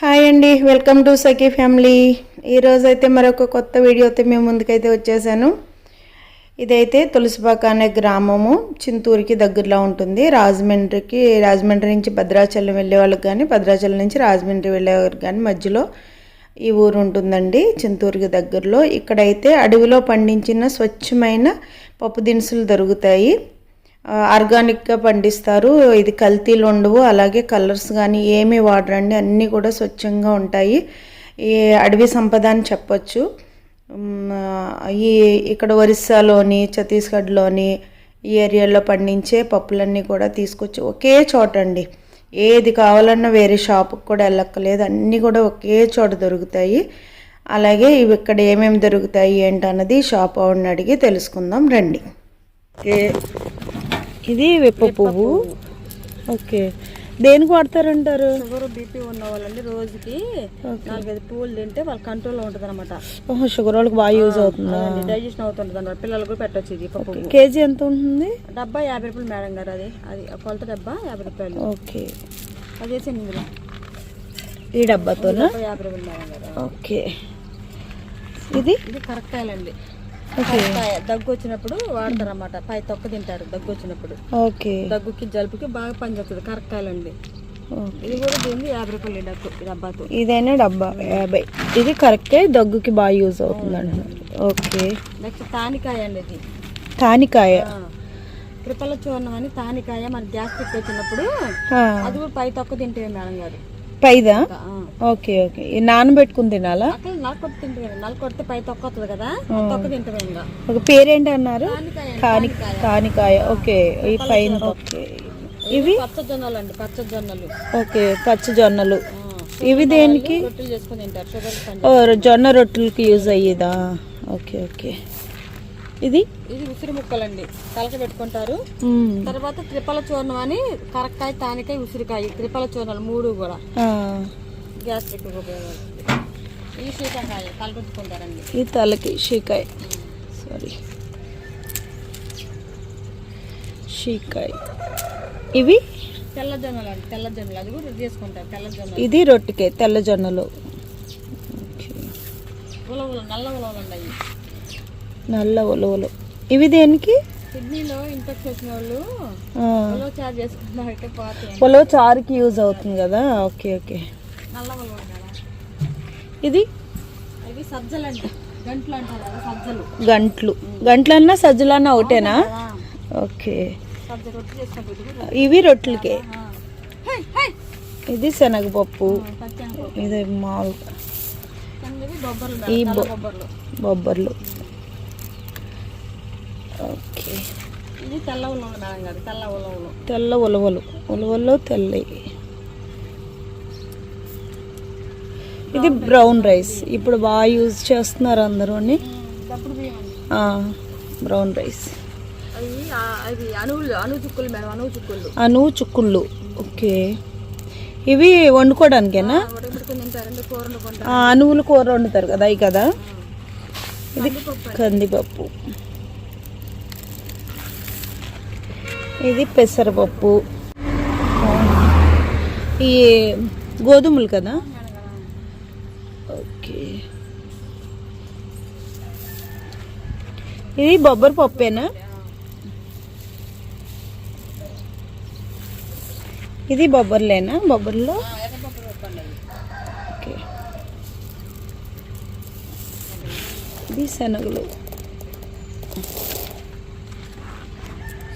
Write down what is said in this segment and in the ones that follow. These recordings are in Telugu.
హాయ్ అండి వెల్కమ్ టు సఖీ ఫ్యామిలీ. ఈరోజు అయితే మరొక కొత్త వీడియోతో మేము ముందుకైతే వచ్చేసాను. ఇదైతే తులసిపాక అనే గ్రామము చింతూరుకి దగ్గరలో ఉంటుంది. రాజమండ్రికి రాజమండ్రి నుంచి భద్రాచలం వెళ్ళే వాళ్ళకి కానీ భద్రాచలం నుంచి రాజమండ్రి వెళ్ళే వాళ్ళకి కానీ మధ్యలో ఈ ఊరు ఉంటుందండి చింతూరుకి దగ్గరలో. ఇక్కడైతే అడవిలో పండించిన స్వచ్ఛమైన పప్పు దినుసులు దొరుకుతాయి. ఆర్గానిక్గా పండిస్తారు. ఇది కల్తీలు ఉండవు. అలాగే కలర్స్ కానీ ఏమీ వాడరండి. అన్నీ కూడా స్వచ్ఛంగా ఉంటాయి. ఈ అడవి సంపద అని చెప్పొచ్చు. ఈ ఇక్కడ ఒరిస్సాలోని ఛత్తీస్గఢ్లోని ఈ ఏరియాలో పండించే పప్పులన్నీ కూడా తీసుకొచ్చి ఒకే చోట అండి ఏది కావాలన్నా వేరే షాపుకి కూడా వెళ్ళక్కర్లేదు. అన్నీ కూడా ఒకే చోట దొరుకుతాయి. అలాగే ఇవి ఇక్కడ ఏమేమి దొరుకుతాయి ఏంటన్నది షాప్ ఓనర్ని అడిగి తెలుసుకుందాం రండి. ఓకే ఇది విప్ప పువ్వు. ఓకే. దేనికి వాడతారంటారు? షుగర్ బీపీ ఉన్న వాళ్ళండి రోజుకి నాలుగైదు పువ్వులు తింటే వాళ్ళ కంట్రోల్లో ఉంటుంది అనమాట షుగర్ వాళ్ళకి బాగా యూజ్ అవుతుందా? డైజెషన్ అవుతుంటుంది అనమాట పిల్లలకు కూడా పెట్టొచ్చు ఇది కేజీ ఎంత ఉంటుంది? డబ్బా యాభై రూపాయలు మేడం గారు అది. అది కొలత డబ్బా యాభై రూపాయలు. ఓకే. అది వేసి ఇందులో. ఈ డబ్బాతోనా? డబ్బా యాభై రూపాయలు మేడం గారు. ఓకే. ఇది? ఓకే కరక్కాయ దగ్గు వచ్చినప్పుడు వాడతారు అనమాట పై తొక్క తింటారు దగ్గు వచ్చినప్పుడు ఓకే. దగ్గుకి జలుబుకి బాగా పనిచేస్తుంది కరక్కాయలండి. ఇది కూడా దీనికి యాభై రూపాయలు డబ్బు ఈ డబ్బాకు. ఇదైనా డబ్బా యాభై. ఇది కరెక్టే దగ్గుకి బాగా యూజ్ అవుతుంది అంటున్నారు ఓకే. నెక్స్ట్ తానికాయ అండి ఇది. తానికాయ. త్రిపల చూర్ణం అని తానికాయ మన గ్యాస్ట్రిక్ వచ్చినప్పుడు అది కూడా పై తొక్క తింటే మేడం గారు. పైదా. Okay okay. నానబెట్టుకుని తినాలా? నలకొడితే పై తొక్క వస్తుంది కదా తొక్క తింటాం ఇంకా. ఒక పేరేంటి అన్నారు తానికాయ తాని తానికాయ ఓకే ఈ పైన ఓకే. ఇవి? పచ్చజొన్నలు అండి పచ్చజొన్నలు ఓకే పచ్చ జొన్నలు. ఆ. ఇవి దేనికి? జొన్న రొట్టెలకి యూజ్ అయ్యేదా? Okay okay. ఇది? ఇది ఉసిరి ముక్కలండి. తలక పెట్టుకుంటారు. తర్వాత త్రిపల చూర్ణం అని కరక్కాయ తానికాయ ఉసిరికాయ త్రిపల చూర్ణాలు మూడు కూడా. గ్యాస్ట్రిక్ ఉపయోగపడుతుంది ఈ శీతకాయ తలపెట్టుకుంటారండి ఈ తలకి షీకాయ. సారీ షీకాయ. ఇవి? తెల్ల జొన్నలు అండి తెల్ల జొన్నలు అది కూడా చేసుకుంటారు తెల్ల జొన్నలు ఇది రొట్టెకే తెల్ల జొన్నలు ఉలవలు నల్ల ఉలవలు ఉన్నాయి నల్ల ఉలవలు ఇవి దేనికి? కిడ్నీలో ఇన్ఫెక్షన్ వాళ్ళు ఉలవ చారుకి యూజ్ అవుతుంది కదా? Okay okay. ఇది? సజ్జలండి గంటలు అంటారు కదా సజ్జలు. గంట్లు. గంట్లన్నా సజ్జలన్నా ఒకటేనా? ఓకే. ఇవి రొట్టెలకే. ఇది శనగపప్పు. ఇది బొబ్బర్లు ఈ బొబ్బర్లు. ఓకే. ఇది తెల్ల ఉలవలు తెల్ల ఉలవలు. తెల్ల ఉలవలు. ఉలవల్లో తెల్లవి. ఇది బ్రౌన్ రైస్. ఇప్పుడు బాగా యూజ్ చేస్తున్నారు ఆ, బ్రౌన్ రైస్. అను చుక్కుళ్ళు ఓకే. ఇవి వండుకోవడానికేనా? అనువులు కూర వండుతారు కదా అవి కదా? ఇది కందిపప్పు. ఇది పెసరపప్పు. ఈ గోధుమలు కదా? ఓకే. ఇది బొబ్బరి పప్పేనా? ఇది బొబ్బర్లేనా? బొబ్బర్లో? ఓకే. ఇది శనగలు సోయా బీన్స్ అండి సోయా బీన్స్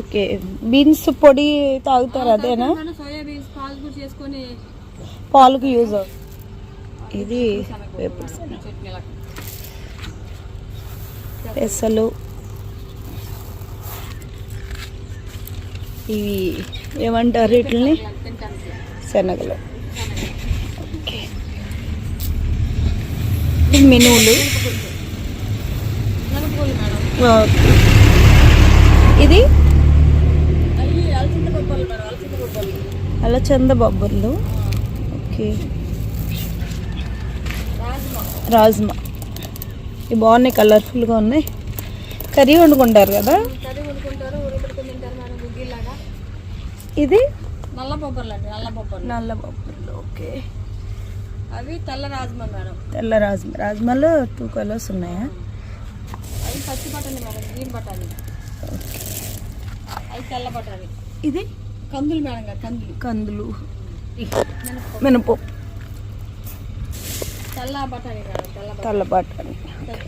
ఓకే బీన్స్ పొడి తాగుతారు అదేనా? మనం సోయా బీన్స్ పాలు కూడా చేసుకొని పాలకు యూజ్ ఇది పెసలు. ఇవి ఏమంటారు వీటిని శనగలు. ఓకే. మినువులు. ఇది? అలచంద బొబ్బర్లు. ఓకే. రాజ్మా. రాజ్మా. ఇవి బాగున్నాయి కలర్ఫుల్గా ఉన్నాయి. కర్రీ వండుకుంటారు కదా? ఇది? నల్ల బొబ్బర్లు అండి నల్ల బొబ్బర్లు. నల్ల బొబ్బర్లు ఓకే. అవి తెల్ల రాజమా మేడం. తెల్ల రాజ్మా. రాజ్మాలో టూ కలర్స్ ఉన్నాయా? అవి పచ్చి బఠానీ మేడం గ్రీన్ బఠానీ. అవి తెల్ల ఇది? కందులు మేడం గారు కందులు. కందులు. మినపప్పు. తెల్ల బఠానీ మేడం తెల్ల బఠానీ. పచ్చి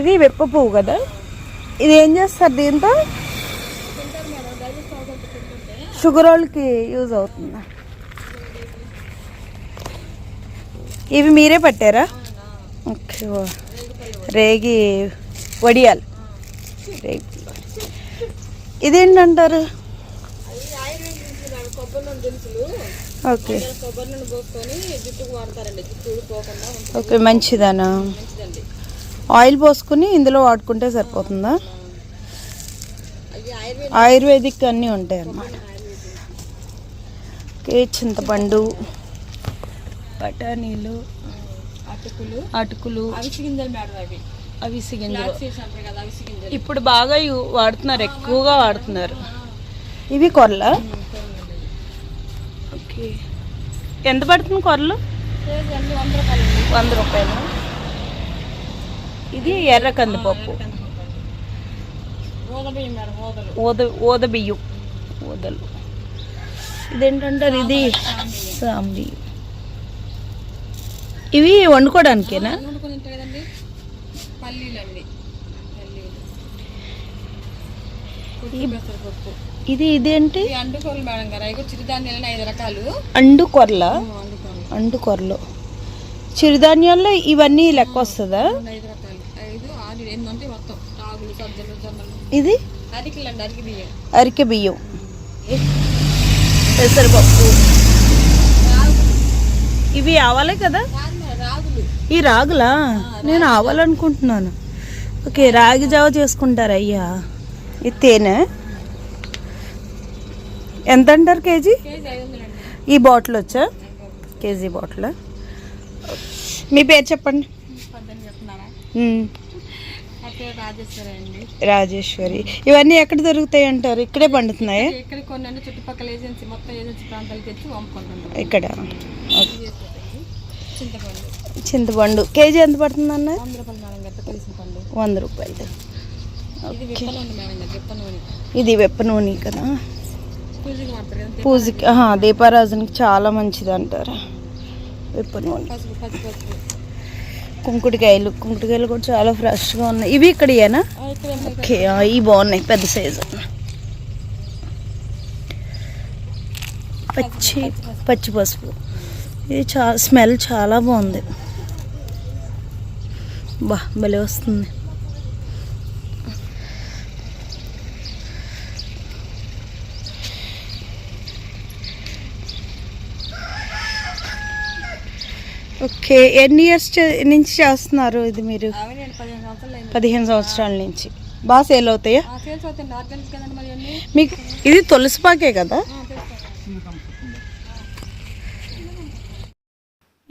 ఇది వెప్ప పువ్వు కదా? ఇది ఏం చేస్తారు దీంతో? షుగర్ వాళ్ళకి యూజ్ అవుతుందా? ఇవి మీరే పట్టారా? ఓకే. రేగి వడియాలు. రేగి. ఇదేంటంటారు? ఓకే. ఓకే మంచిదనా? ఆయిల్ పోసుకుని ఇందులో వాడుకుంటే సరిపోతుందా? ఆయుర్వేదిక్ అన్నీ ఉంటాయి అన్నమాట. ఓకే చింతపండు బఠానీలు. అటుకులు. అవి. గింజలు. ఇప్పుడు బాగా వాడుతున్నారు ఎక్కువగా వాడుతున్నారు. ఇవి కొర్ల ఓకే. ఎంత పడుతుంది అన్ని వంద రూపాయలు? ఇది ఎర్ర కందిపప్పు. ఊదలు ఓద ఓద బియ్యం. ఓదలు. ఇదేంటంటారు ఇది? సాంబి ఇవి వండుకోవడానికేనా వండుకొని తింటారు కదండి పల్లీలు అండి పల్లీలు కొంచెం పెసరపప్పు ఇది ఇదేంటి? ఇవి అండుకోలు మేడం గారు. అవి ఐదు రకాలు. అండు కొర్ల వండుకోలు అండు కొర్రలు చిరుధాన్యాల్లో ఇవన్నీ లెక్క వస్తుందా ఇది? అరికి బియ్యం. అరికె బియ్యం. పెసరపప్పు. ఇవి ఆవాలే కదా? ఈ రాగులా? నేను ఆవాలనుకుంటున్నాను. ఓకే రాగి జావ చేసుకుంటారు అయ్యా? ఇది తేనె. ఎంత అంటారు కేజీ? ఈ బాటిల్ వచ్చా కేజీ బాటిల్? మీ పేరు చెప్పండి. రాజేశ్వరి అండి. రాజేశ్వరి. ఇవన్నీ ఎక్కడ దొరుకుతాయి అంటారు? ఇక్కడే పండుతున్నాయా? ఇక్కడ కొన్ని అన్ని చుట్టుపక్కల ఏజెన్సీ మొత్తం ఏజెన్సీ ప్రాంతాలకు తెచ్చి పంపుకుంటుంటాం ఇక్కడ. ఓకే. చింతపండు. చింతపండు. కేజీ ఎంత పడుతుంది అన్న? వంద రూపాయలు ఇది విప్ప నూనె కదా? పూజకి దీపారాజనకి చాలా మంచిది అంటారు. వెప్ప నూనె. కుంకుడికాయలు కుంకుడికాయలు కూడా చాలా ఫ్రెష్గా ఉన్నాయి. ఇవి ఇక్కడేనా ఆ, ఇక్కడ ఉన్నాయి. ఓకే ఇవి బాగున్నాయి పెద్ద సైజు. పచ్చి పచ్చి పసుపు. ఇది చా స్మెల్ చాలా బాగుంది. బా భలే వస్తుంది. ఓకే ఎన్ని ఇయర్స్ నుంచి చేస్తున్నారు ఇది మీరు? పదిహేను సంవత్సరాలు నుంచి. బాగా సేల్ అవుతాయా? మీకు ఇది తులసిపాకే కదా?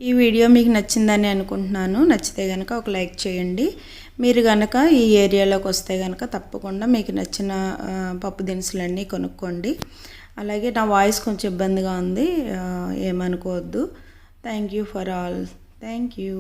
ఈ వీడియో మీకు నచ్చిందని అనుకుంటున్నాను. నచ్చితే కనుక ఒక లైక్ చేయండి. మీరు కనుక ఈ ఏరియాలోకి వస్తే కనుక తప్పకుండా మీకు నచ్చిన పప్పు దినుసులన్నీ కొనుక్కోండి. అలాగే నా వాయిస్ కొంచెం ఇబ్బందిగా ఉంది. ఏమనుకోవద్దు. Thank you for all thank you